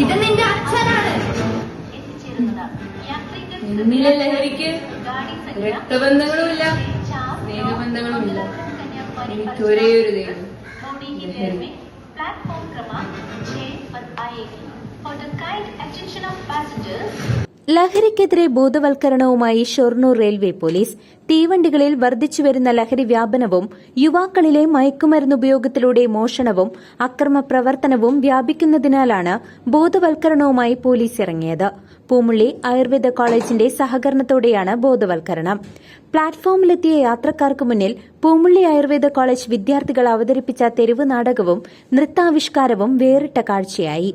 ഇത് നിന്റെ അച്ഛനാണ്. എന്നിലെ ലഹരിക്ക് രക്തബന്ധങ്ങളുമില്ല. സ്നേഹബന്ധങ്ങളുമില്ല. എനിക്ക് ഒരേ ഒരു ദൈവം Platform Kramak J or I. For the kind attention of passengers, ലഹരിക്കെതിരെ ബോധവൽക്കരണവുമായി ഷൊർണൂർ റെയിൽവേ പോലീസ് തീവണ്ടികളിൽ വർദ്ധിച്ചുവരുന്ന ലഹരി വ്യാപനവും യുവാക്കളിലെ മയക്കുമരുന്ന് ഉപയോഗത്തിലൂടെ മോഷണവും അക്രമപ്രവർത്തനവും വ്യാപിക്കുന്നതിനാലാണ് ബോധവൽക്കരണവുമായി പോലീസ് ഇറങ്ങിയത്. പൂമുള്ളി ആയുർവേദ കോളേജിന്റെ സഹകരണത്തോടെയാണ് ബോധവൽക്കരണം. പ്ലാറ്റ്ഫോമിലെത്തിയ യാത്രക്കാർക്ക് മുന്നിൽ പൂമുള്ളി ആയുർവേദ കോളേജ് വിദ്യാർത്ഥികൾ അവതരിപ്പിച്ച തെരുവ് നാടകവും നൃത്താവിഷ്കാരവും വേറിട്ട കാഴ്ചയായി.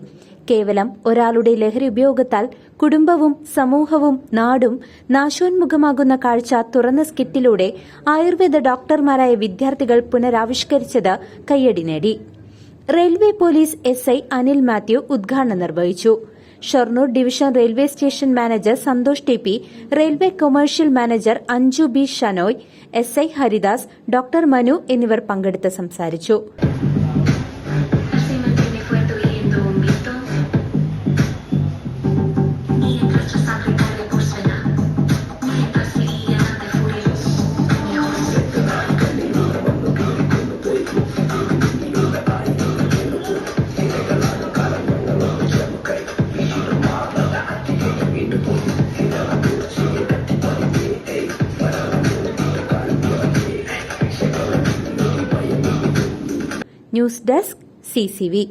കേവലം ഒരാളുടെ ലഹരി ഉപയോഗത്താൽ കുടുംബവും സമൂഹവും നാടും നാശോന്മുഖമാകുന്ന കാഴ്ച തുറന്ന സ്കിറ്റിലൂടെ ആയുർവേദ ഡോക്ടർമാരായ വിദ്യാർത്ഥികൾ പുനരാവിഷ്കരിച്ചത് കയ്യടി നേടി. Railway police SI Anil Mathew ഉദ്ഘാടനം നിർവഹിച്ചു. Shoranur division railway station manager Santhosh T P railway commercial manager Anju B Shanoy S I Haridas doctor Manu എന്നിവർ പങ്കെടുത്ത് സംസാരിച്ചു. News desk CCV